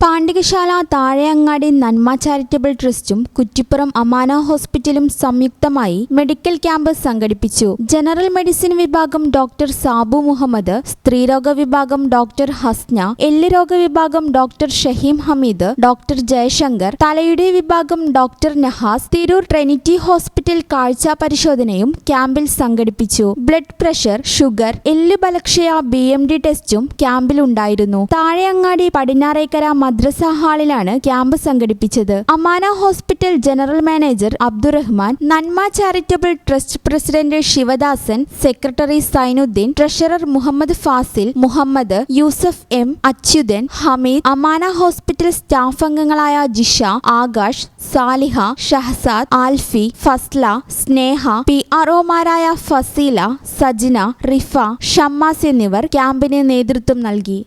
八 പാണ്ഡികശാല താഴെയങ്ങാടി നന്മ ചാരിറ്റബിൾ ട്രസ്റ്റും കുറ്റിപ്പുറം അമാന ഹോസ്പിറ്റലും സംയുക്തമായി മെഡിക്കൽ ക്യാമ്പ് സംഘടിപ്പിച്ചു. ജനറൽ മെഡിസിൻ വിഭാഗം ഡോക്ടർ സാബു മുഹമ്മദ് സ്ത്രീരോഗ വിഭാഗം ഡോക്ടർ ഹസ്ന എല്ല് രോഗ വിഭാഗം ഡോക്ടർ ഷഹീം ഹമീദ് ഡോക്ടർ ജയശങ്കർ തലയുടെ വിഭാഗം doctor Nahas Tirur Trinity Hospital കാഴ്ച പരിശോധനയും ക്യാമ്പിൽ സംഘടിപ്പിച്ചു. ബ്ലഡ് പ്രഷർ ഷുഗർ എല്ല് ബലക്ഷയ ബി ടെസ്റ്റും ക്യാമ്പിലുണ്ടായിരുന്നു. താഴെയങ്ങാടി പടിഞ്ഞാറേക്കര മദ്രസ ഹാളിലാണ് ക്യാമ്പ് സംഘടിപ്പിച്ചത്. Amana hospital general manager Abdurahman Nanma charitable trust president Sivadasan secretary Sainuddin treasurer Muhammad Fasil Muhammad Yusuf M Achuthan Hameed Amana hospital staff അംഗങ്ങളായ Jisha Akash Saliha Shahzad Alfi Fasla Sneha P ആർഒമാരായ ഫസീല സജിന റിഫ ഷമ്മാസ് എന്നിവർ ക്യാമ്പിന് നേതൃത്വം നൽകി.